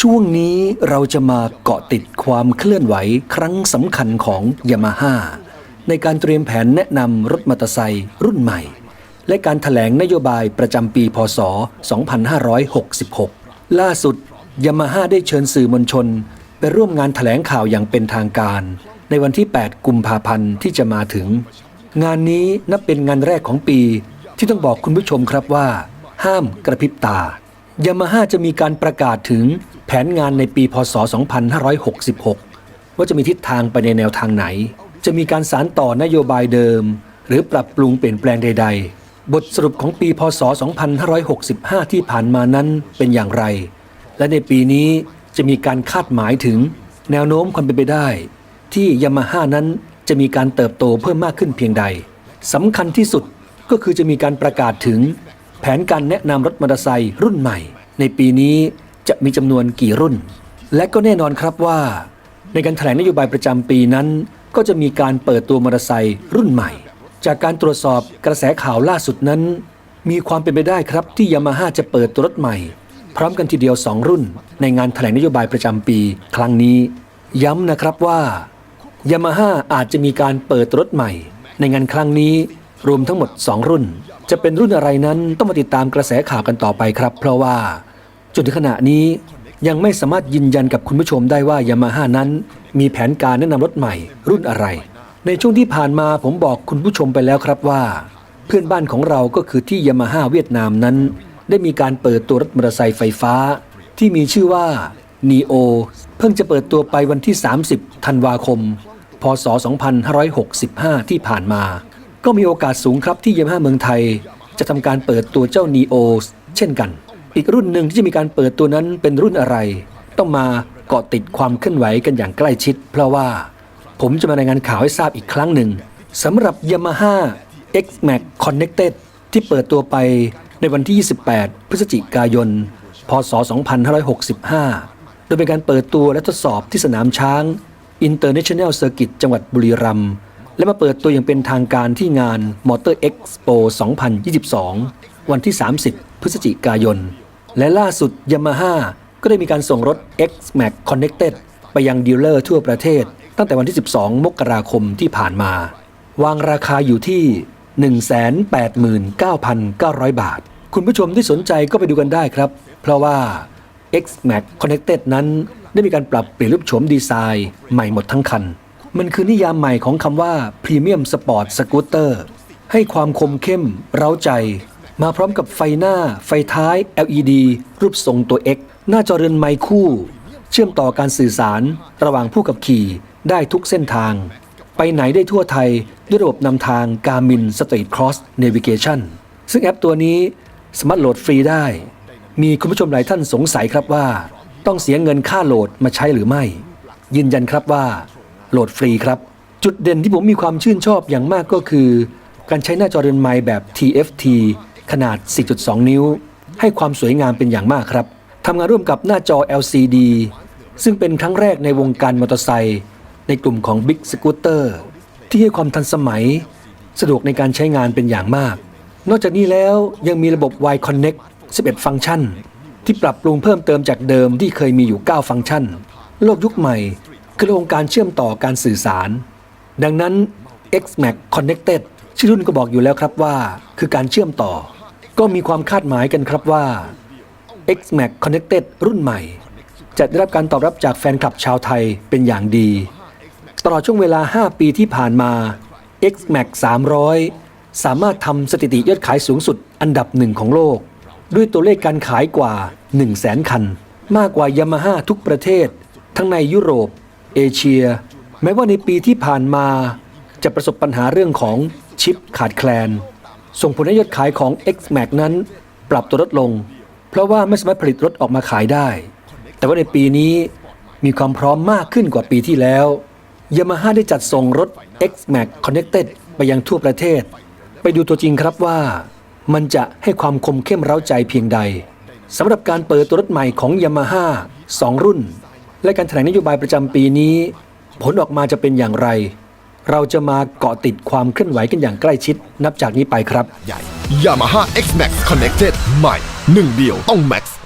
ช่วงนี้เราจะมาเกาะติดความเคลื่อนไหวครั้งสำคัญของยามาฮ่าในการเตรียมแผนแนะนำรถมอเตอร์ไซค์รุ่นใหม่ และการถแถลงนโยบายประจำปีพศ 2566 ล่าสุดยามาฮ่าได้เชิญสื่อมวลชน ไปร่วมงานถแถลงข่าวอย่างเป็นทางการ ในวันที่ 8 กุมภาพันธ์ที่จะมาถึง งานนี้นับเป็นงานแรกของปีที่ต้องบอกคุณผู้ชมครับว่า ห้ามกระพริบตา ยามาฮ่าจะมีการประกาศถึงแผนงานในปีพศ 2566 ว่าจะมีทิศทางไปในแนวทางไหน จะมีการสารต่อนโยบายเดิม หรือปรับปรุงเปลี่ยนแปลงใด ๆ บทสรุปของปีพศ 2565 ที่ผ่านมานั้นเป็นอย่างไร และในปีนี้จะมีการคาดหมายถึงแนวโน้มความเป็นไปได้ ที่ยามาฮ่านั้นจะมีการเติบโตเพิ่มมากขึ้นเพียงใดสำคัญที่สุดก็คือจะมีการประกาศถึงแผนการแนะนำรถมอเตอร์ไซค์รุ่นใหม่ ในปีนี้จะมีจำนวนกี่รุ่น และก็แน่นอนครับว่า ในการแถลงนโยบายประจำปีนั้น ก็จะมีการเปิดตัวมอเตอร์ไซค์รุ่นใหม่ จากการตรวจสอบกระแสข่าวล่าสุดนั้น มีความเป็นไปได้ครับที่ยามาฮ่าจะเปิดตัวรถใหม่ พร้อมกันทีเดียว 2 รุ่น ในงานแถลงนโยบายประจำปี ครั้งนี้ ย้ำนะครับว่ายามาฮ่าอาจจะมีการเปิดรถใหม่ ในงานครั้งนี้รวมทั้งหมด 2 รุ่น จะเป็นรุ่นอะไรนั้นต้องมาติดตามกระแสข่าวกันต่อไปครับ เพราะว่า จนถึงขณะนี้ยังไม่สามารถยืนยันกับคุณผู้ชมได้ว่ายามาฮ่านั้น มีแผนการแนะนำรถใหม่ รุ่นอะไร ในช่วงที่ผ่านมาผมบอกคุณผู้ชมไปแล้วครับว่า เพื่อนบ้านของเราก็คือที่ยามาฮ่าเวียดนามนั้น ได้มีการเปิดตัวรถมอเตอร์ไซค์ไฟฟ้า ที่มีชื่อว่า NEO เพิ่งจะเปิดตัวไปวันที่ 30 ธันวาคม พศ 2565 ที่ผ่านมา ก็มีโอกาสสูงครับที่ยามาฮ่าเมืองไทย จะทำการเปิดตัวเจ้า NEO เช่นกัน อีกรุ่นหนึ่งที่จะมีการเปิดตัวนั้นเป็นรุ่นอะไร ต้องมาเกาะติดความเคลื่อนไหวกันอย่างใกล้ชิด เพราะว่าผมจะมารายงานข่าวให้ทราบอีกครั้งหนึ่งสำหรับ Yamaha X-Max Connected ที่เปิดตัวไปในวันที่ 28 พฤศจิกายน พศ 2565 โดยเป็นการเปิดตัวและทดสอบที่สนามช้าง International Circuit จังหวัดบุรีรัมย์และมาเปิดตัวอย่างเป็นทางการที่งาน Motor Expo 2022 วันที่ 30 พฤศจิกายน และล่าสุด Yamaha ก็ได้มีการส่งรถ X-Max Connected ไปยังดีลเลอร์ทั่วประเทศ ตั้งแต่วันที่ 12 มกราคมที่ผ่านมา วางราคาอยู่ที่ 189,900 บาท คุณผู้ชมที่สนใจก็ไปดูกันได้ครับ เพราะว่า X-Max Connected นั้นได้มีการปรับเปลี่ยนรูปโฉมดีไซน์ใหม่หมดทั้งคัน มันคือนิยามใหม่ของคำว่า Premium Sport Scooter ให้ความคมเข้ม เร้าใจ มาพร้อมกับไฟหน้า ไฟท้าย LED รูปทรงตัว X หน้าจอเรือนไมค์คู่ เชื่อมต่อการสื่อสาร ระหว่างผู้ขับขี่ได้ทุกเส้นทาง ไปไหนได้ทั่วไทยด้วยระบบนำทาง Garmin Street Cross Navigation ซึ่งแอปตัวนี้สามารถโหลดฟรีได้ มีคุณผู้ชมหลายท่านสงสัยครับว่า ต้องเสียเงินค่าโหลดมาใช้หรือไม่ ยืนยันครับว่า โหลดฟรีครับ จุดเด่นที่ผมมีความชื่นชอบอย่างมากก็คือ การใช้หน้าจอเรือนไม้แบบ TFT ขนาด 4.2 นิ้ว ให้ความสวยงามเป็นอย่างมากครับทำงานร่วมกับหน้าจอ LCD ซึ่งเป็นครั้งแรกในวงการมอเตอร์ไซค์ในกลุ่มของ Big Scooter ที่ให้ความทันสมัย สะดวกในการใช้งานเป็นอย่างมาก นอกจากนี้แล้วยังมีระบบ Y Connect 11 ฟังก์ชัน ที่ปรับปรุงเพิ่มเติมจากเดิมที่เคยมีอยู่ 9 ฟังก์ชัน โลกยุคใหม่ คือโลกของการเชื่อมต่อการสื่อสาร ดังนั้น X-Max Connected ชื่อรุ่นก็บอกอยู่แล้วครับว่า คือการเชื่อมต่อ ก็มีความคาดหมายกันครับว่า X-Max Connected รุ่นใหม่ จะได้รับการตอบรับจากแฟนคลับชาวไทยเป็นอย่างดี ตลอดช่วงเวลา 5 ปีที่ผ่านมา X-Max 300 สามารถทำสถิติยอดขายสูงสุดอันดับหนึ่งของโลก ด้วยตัวเลขการขายกว่า 1 0 0 0 0แสนคัน มากกว่ายามาฮ่าทุกประเทศ ทั้งในยุโรป เอเชีย แม้ว่าในปีที่ผ่านมา จะประสบปัญหาเรื่องของชิปขาดแคลน ส่งผลให้ยอดขายของ X-Max นั้น ปรับตัวลดลง เพราะว่าไม่สามารถผลิตรถออกมาขายได้ แต่ว่าในปีนี้มีความพร้อมมากขึ้นกว่าปีที่แล้วยามาฮ่าได้จัดส่งรถ X-Max Connected ไปยังทั่วประเทศ ไปดูตัวจริงครับว่า มันจะให้ความคมเข้มเร้าใจเพียงใดสำหรับการเปิดตัวรถใหม่ของยามาฮ่า2รุ่น และการแถลงนโยบายประจำปีนี้ ผลออกมาจะเป็นอย่างไร เราจะมาเกาะติดความเคลื่อนไหวกันอย่างใกล้ชิด นับจากนี้ไปครับ ใหญ่ Yamaha X Max Connected ใหม่หนึ่งเดียวต้อง Max